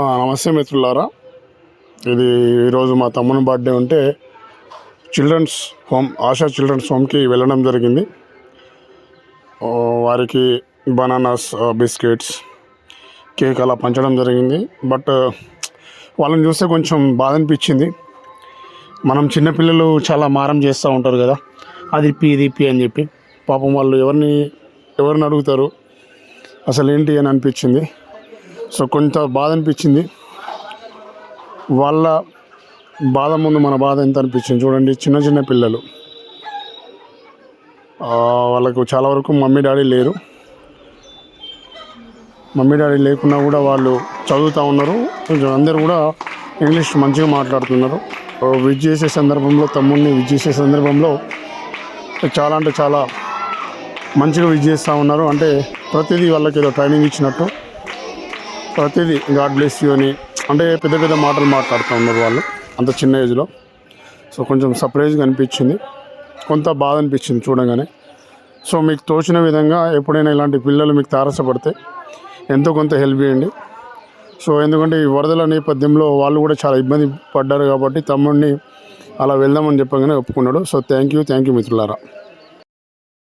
నమస్తే మిత్రులారా. ఇది ఈరోజు మా తమ్ముని బర్త్డే ఉంటే చిల్డ్రన్స్ హోమ్ ఆశా చిల్డ్రన్స్ హోమ్కి వెళ్ళడం జరిగింది. వారికి బనానాస్ బిస్కెట్స్ కేక్ అలా పంచడం జరిగింది. బట్ వాళ్ళని చూస్తే కొంచెం బాధ అనిపించింది మనం చిన్నపిల్లలు చాలా మారం చేస్తూ ఉంటారు కదా. అది ఇప్పి ఇది ఇప్పి అని చెప్పి. పాపం వాళ్ళు ఎవరిని ఎవరిని అడుగుతారు? అసలు ఏంటి అని అనిపించింది. సో కొంత బాధ అనిపించింది. వాళ్ళ బాధ ముందు మన బాధ ఎంత అనిపించింది చూడండి చిన్న చిన్న పిల్లలు. వాళ్ళకు చాలా వరకు మమ్మీ డాడీ లేరు. మమ్మీ డాడీ లేకున్నా కూడా వాళ్ళు చదువుతూ ఉన్నారు. కొంచెం అందరూ కూడా ఇంగ్లీష్ మంచిగా మాట్లాడుతున్నారు. విజ్ చేసే సందర్భంలో తమ్ముడిని విజ్ చేసే సందర్భంలో చాలా అంటే చాలా మంచిగా విజ్ చేస్తూ ఉన్నారు. అంటే ప్రతిదీ వాళ్ళకి ఏదో ట్రైనింగ్ ఇచ్చినట్టు. ప్రతిదీ గాడ్ బ్లెస్ యూ అని అంటే పెద్ద పెద్ద మాటలు మాట్లాడుతూ ఉన్నారు వాళ్ళు అంత చిన్న ఏజ్లో. సో కొంచెం సర్ప్రైజ్గా అనిపించింది. కొంత బాధ అనిపించింది చూడగానే. సో మీకు తోచిన విధంగా ఎప్పుడైనా ఇలాంటి పిల్లలు మీకు తారసపడితే ఎంతో కొంత హెల్ప్ చేయండి. సో ఎందుకంటే ఈ వరదల నేపథ్యంలో వాళ్ళు కూడా చాలా ఇబ్బంది పడ్డారు కాబట్టి తమ్ముడిని అలా వెళ్దామని చెప్పగానే ఒప్పుకున్నాడు. So thank you thank you మిత్రులారా.